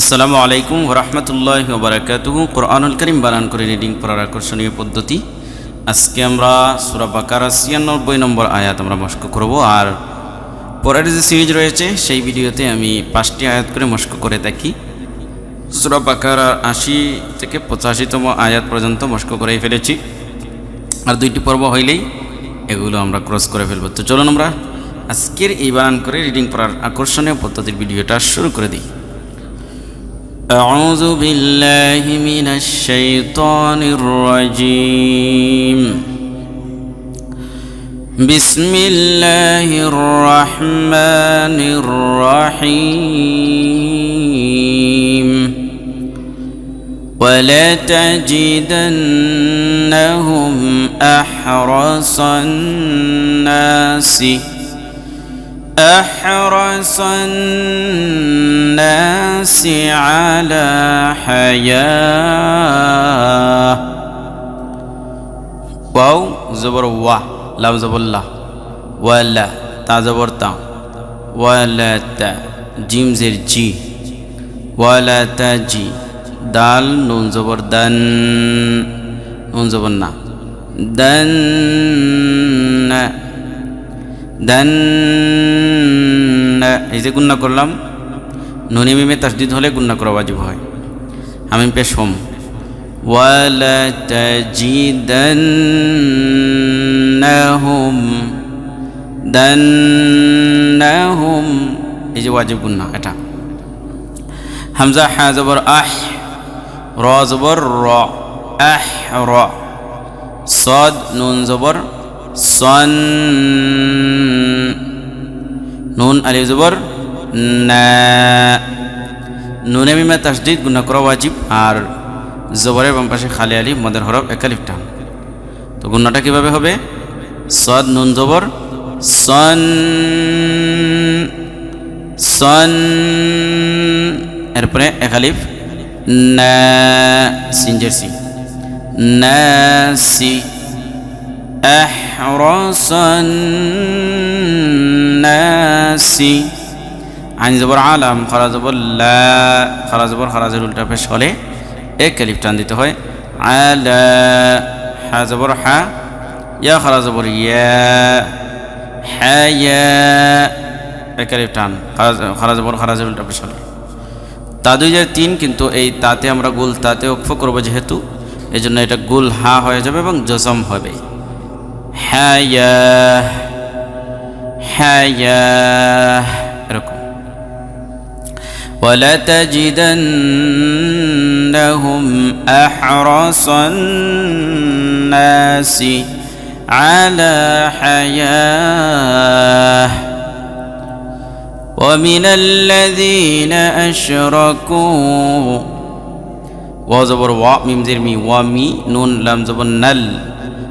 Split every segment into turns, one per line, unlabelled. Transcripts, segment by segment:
আসসালামু আলাইকুম রহমতুল্লাহ বারাকাতুহ কোরআনুল করিম বানান করে রিডিং পড়ার আকর্ষণীয় পদ্ধতি। আজকে আমরা সুরা বাকারা ছিয়ানব্বই নম্বর আয়াত আমরা মস্ক করব। আর পরের যে সিরিজ রয়েছে, সেই ভিডিওতে আমি পাঁচটি আয়াত করে মস্ক করে থাকি। সুরা বাকারা আশি থেকে পঁচাশিতম আয়াত পর্যন্ত মস্ক করে ফেলেছি। আর দুইটি পর্ব হইলেই এগুলো আমরা ক্রস করে ফেলব। তো চলুন আমরা আজকের এই বানান করে রিডিং পড়ার আকর্ষণীয় পদ্ধতির ভিডিওটা শুরু করে দিই। أعوذ بالله من الشيطان الرجيم. بسم الله الرحمن الرحيم. ولتجدنهم أحرص الناس أحرص الناس على حياة. واو زبر وا لام زبر الله ولا تا زبر تا ولا تا جيم زير جي ولا تا جي دال نون زبر دن نون زبر نا دن দান, এই যে গুন্না করলাম, নুনি মিমে তাসদিদ হলে গুন্না করা বাজিব হয়। আমি পেশ হোম। দান্নাহুম। এই যে ওয়াজিব গুন্না এটা। হামজা হা জবর আহ, র জবর র, আহ র। সদ নুন জবর সন নুন আলিফ জবর না নুনে মিমা তাসদিদ গুণা করা ওয়াজিব আর জবরের বাম পাশে খালি আলিফ মদের হরফ একালিফ টান তো গুণাটা কীভাবে হবে সদ নুন জবর সন সন এরপরে একালিফ না সিনজের সি নাসি أحرص الناس আইন জবর আলাম খরা জবর লা খরা জবর খরাজের উল্টা পেশ হলে এক কালিফ টান দিতে হয় আলা হা জবর হা ইয়া খরা জবর ইয়া হায়া এক কালিফ টান খরা জবর খরাজের উল্টা পেশ হলে তা দুই হাজার তিন কিন্তু এই তাতে আমরা গুল তাতে অক্ষ করবো যেহেতু এই জন্য এটা গুল হা হয়ে যাবে এবং জসম হবে حياه حياه ركم ولتجدنهم أحرص الناس على حياة. ومن الذين أشركوا. وزبر زبر ميم زير مي وامي نون لام زبر نل.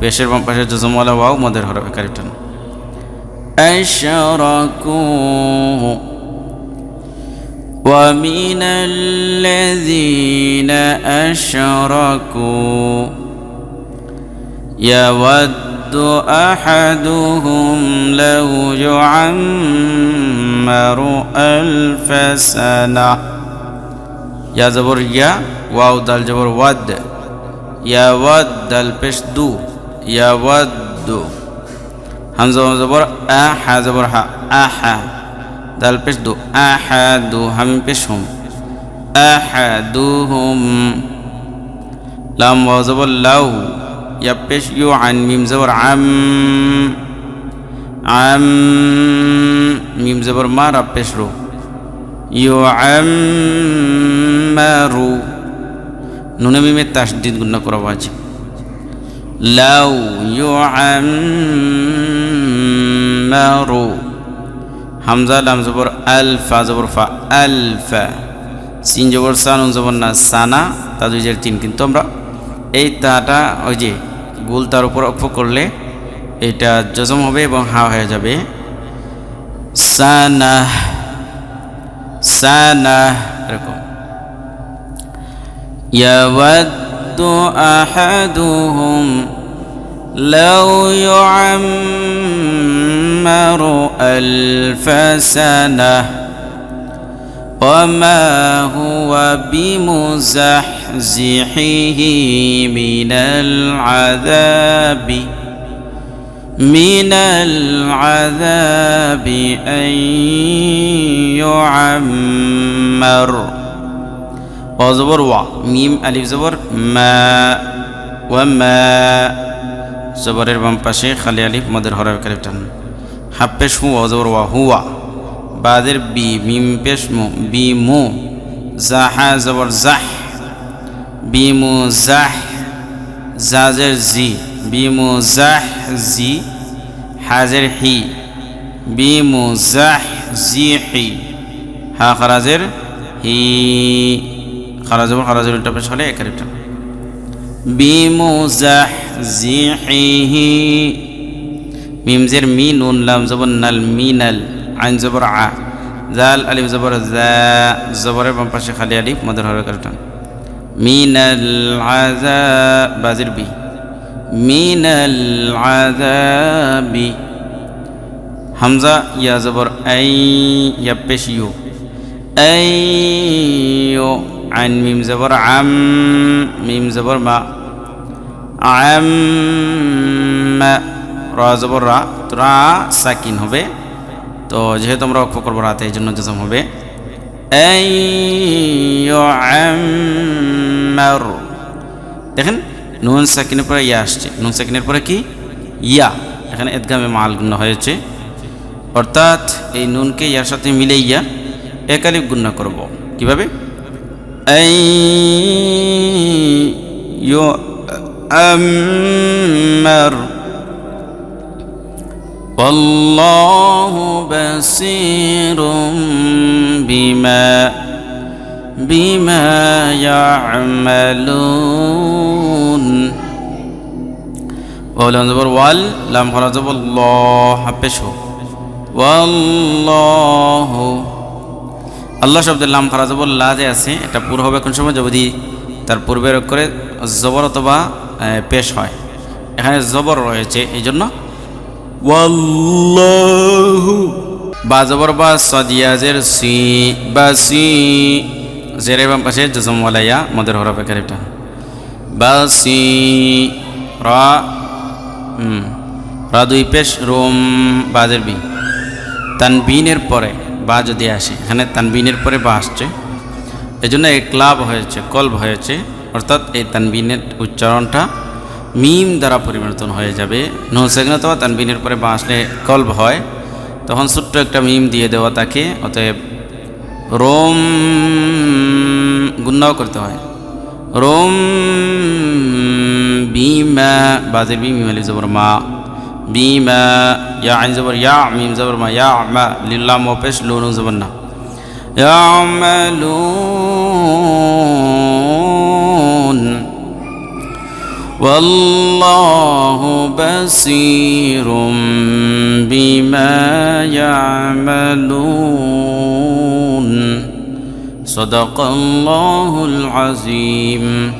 পেশের বাম পাশে জজমওয়ালা ওয়াও মদের হরফে কারিফটান أشركوا ومن الذين أشركوا يود أحدهم لو يعمر ألف سنة يا زبر يا واو دال جبر ود يا ود دال পেশ দু ইয়াওয়াদ্দু হামজা জবর আহা জবর হা আহা দাল পেশ দু আহাদু হামিম পেশ হুম আহাদুহুম লাম জবর লাউ ইয়া পেশ ইউ আন মিম জবর আম আম মিম জবর মা রা পেশ রু ইউ আম মারু নুনে মিমে তাসদিদ গুণা করা ওয়াজিব লাউ ইউআম্মারু হামজা লাম জবর আলফা জবর ফা আলফা সিন জবর সান জবর না সানা তা দুই তিন কিন্তু আমরা এই তাটা ওই যে গুল তার উপর অক্ষ করলে এটা জজম হবে এবং হা হয়ে যাবে। সানা সানা, এরকম। يود أحدهم لو يعمر ألف سنة وما هو بمزحزحه من العذاب من العذاب أن يعمر অজবর ওয়া মিম আলিফ জবর মা ওয়া মা জবরের বাম পাশে খালি আলিফ মদের হরার কালিফ টান হাফ পেশ হু অজবর ওয়া হুয়া বাদের বি মিম পেশ মু বি মু জাহা জবর জাহ বি মু জাহ জাজের জি বি মু জাহ জি হাজের হি বি মু জাহ জি হি হা খারাজের হি খারাজবর খারাজের উল্টা পেশ হলে একার একটা বিমুজাহজিহি মিমজের মি নুন লাম জবর নাল মিনাল আইন জবর আ জাল আলিফ জবর জা জবরের বাম পাশে খালি আলিফ মদের হরে কারটা মিনাল আজা বাজির বি মিনাল আজাবি হামজা ইয়া জবর আই ইয়া পেশ ইউ আই আইন মিম জবর আম, মিম জবর মা, আম রা জবর রা তো রা সাকিন হবে। তো যেহেতু আমরা অক্ষ করব রাতে, এই জন্য জজম হবে। দেখেন, নুন সাকিনের পরে ইয়া আসছে। নুন সাকিনের পরে কি? ইয়া। এখানে এদগামে মাল গুণ্য হয়েছে। অর্থাৎ এই নুনকে ইয়ার সাথে মিলে ইয়া একালিপ গুণ্য করব। কীভাবে? يؤمر. والله بصير بما بما يعملون. ولا زبر وال لم خرج الله حبشه والله আল্লাহ শব্দের লাম খারা জবর লা যে আছে, এটা পুর হবে কোন সময়? যদি তার পূর্বের করে জবর অথবা পেশ হয়। এখানে জবর রয়েছে এই জন্য বা জবর বা সদিয়াজের সি বা সি, জেরে বাম পাশে জজমওয়ালাইয়া মদের হরফে কারিফটা বা সি, রা রা দুই পেশ, রোম, বাজের বি। তানবিনের পরে বা যদি আসে, এখানে তানবিনের পরে বা আসছে। এই জন্য এই ক্লাব হয়েছে কল্ব হয়েছে, অর্থাৎ এই তানবিনের উচ্চারণটা মিম দ্বারা পরিবর্তন হয়ে যাবে। নুন সেখানে অথবা তানবিনের পরে বা আসলে কল্ব হয়, তখন ছোট্ট একটা মিম দিয়ে দেওয়া তাকে অতএব রোম গুন্নাও করতে হয়। রোম বিমা বাজের বি মিম আলি জবর মা بما یا عین زبر یا ميم زبر ما یا ما لله مو پیش لون زبرنا. يعملون والله بصير بما يعملون. صدق الله العظيم.